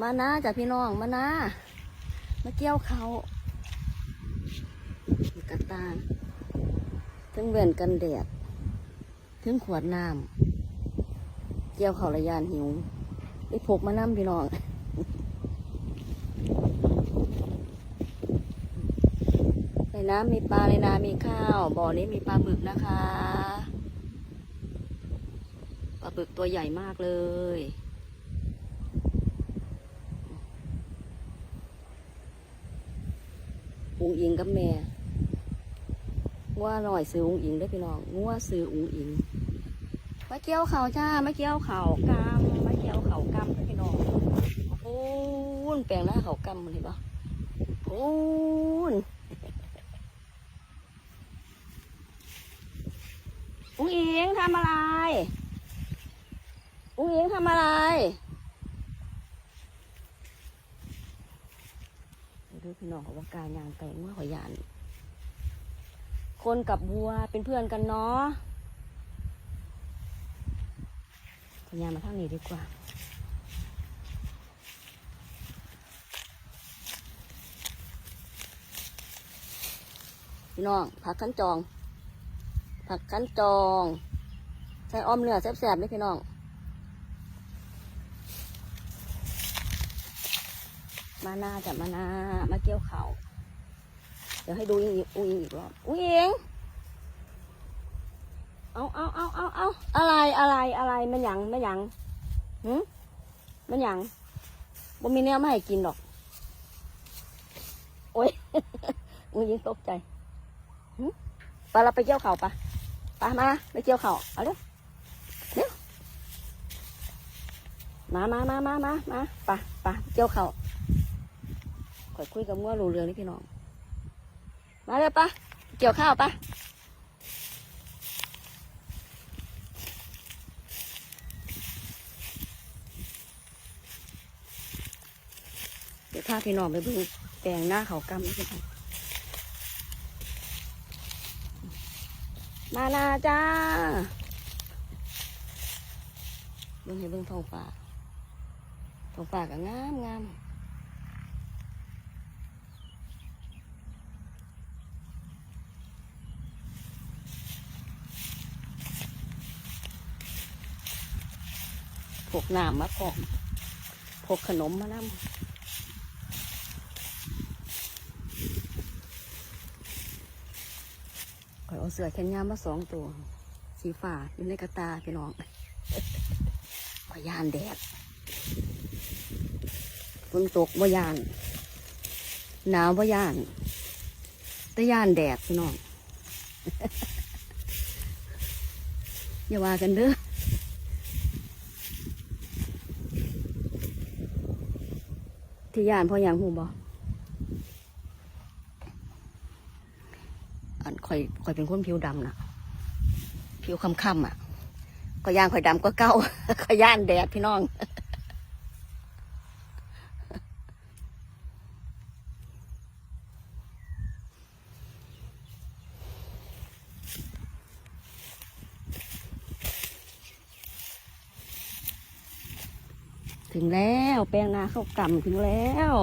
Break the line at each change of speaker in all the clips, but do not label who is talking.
มานะจ้ะพี่น้องมานะมาเกี่ยวเขากระตาถึงแว่นกันแดดถึงขวดน้ำเกี่ยวเขาระยานหิวได้พกมาน้ำพี่น้องในน้ำมีปลาในนามีข้าว บ่อนี้มีปลาบึกนะคะ ปลาบึกตัวใหญ่มากเลย อุงอิงกับแม่งัวหน่อยซื้ออุงอิงได้พี่น้องงัวซื้ออุงอิงมาเกี่ยวเขาจ้ามาเกี่ยวเขากำมาเกี่ยวเขากำเด้อพี่น้องโอ้นแปลงหน้าเขากำมันเห็นปะโอ้นอุ้งอิงทำอะไร อุ้งอิงทำอะไร ดูพี่น้องของวงการยางแปลงว่าขอยาน คนกับวัวเป็นเพื่อนกันเนาะขอยานมาทางนี้ดีกว่าพี่น้องผักขั้นจอง ผักขั้นจอง ใส่อ้อมเนื้อแซ่บๆเลยพี่น้อง มานาจับมานามาเกี่ยวเขาเดี๋ยวให้ดูอีกอุ้งอิงอีกรอบอุ้งอิงเอาเอาเอาเอาเอาอะไรอะไรอะไรมันหยังมันหยังหืมมันหยังบ่มีแนวมาให้กินหรอก โอ้ยอุ้งอิงตกใจหืมไปเราไปเกี่ยวเขาปะปะมาไปเกี่ยวเขาเอาเร็วเร็วมามามามามามาปะปะเกี่ยวเขา ข่อยคุยกับงัวรูเรืองนี่พี่น้อง มาเลยปะเกี่ยวข้าวปะเดี๋ยวพาพี่น้องไปเบิ่งแปลงหน้าเขากำนี่พี่น้องมานาจ้าเบิ่งให้เบิ่งท้องฟ้าท้องฟ้าก็งามงาม พกน้ำมาพร้อมพกขนมมานำข่อยเอาเสือแขนยาวมาสองตัว สีฟ้าอยู่ในกระตาพี่น้องข่อยยานแดดฝนตกบ่ยาน หนาวบ่ยาน แต่ยานแดดพี่น้องอย่าว่ากันเด้อ ที่ย่านพ่อย่างหูบออันข่อยข่อยเป็นคนผิวดำนะผิวค่ำๆอะ ก็ย่างข่อยดำก็เก้า ข่อยย่านแดดพี่น้อง ถึงแล้วแป้งนาข้าวกำถึงแล้ว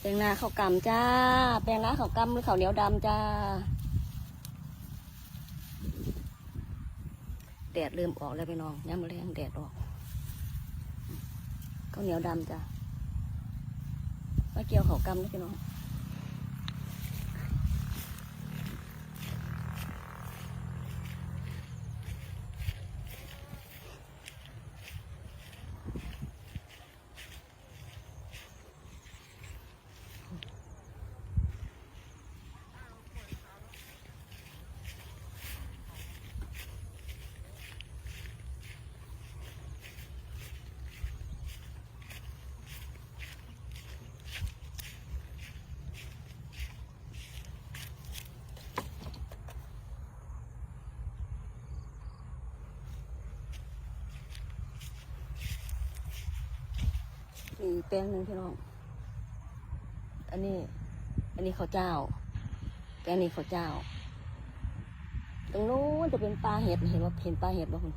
แป้งนาข้าวกำจ้า แป้งนาข้าวกำหรือข้าวเหนียวดำจ้าแดดเริ่มออกแล้วพี่น้องย้ำแรงแดดออกข้าวเหนียวดำจ้ามาเกี่ยวข้าวกำนะพี่น้องีแป้งหนึ่งพี่น้อง อันนี้ อันนี้ข้าวเจ้า แป้งนี้ข้าวเจ้า ตรงนู้นจะเป็นปลาเห็ดเห็นว่าเห็นปลาเห็ดบ่คุณ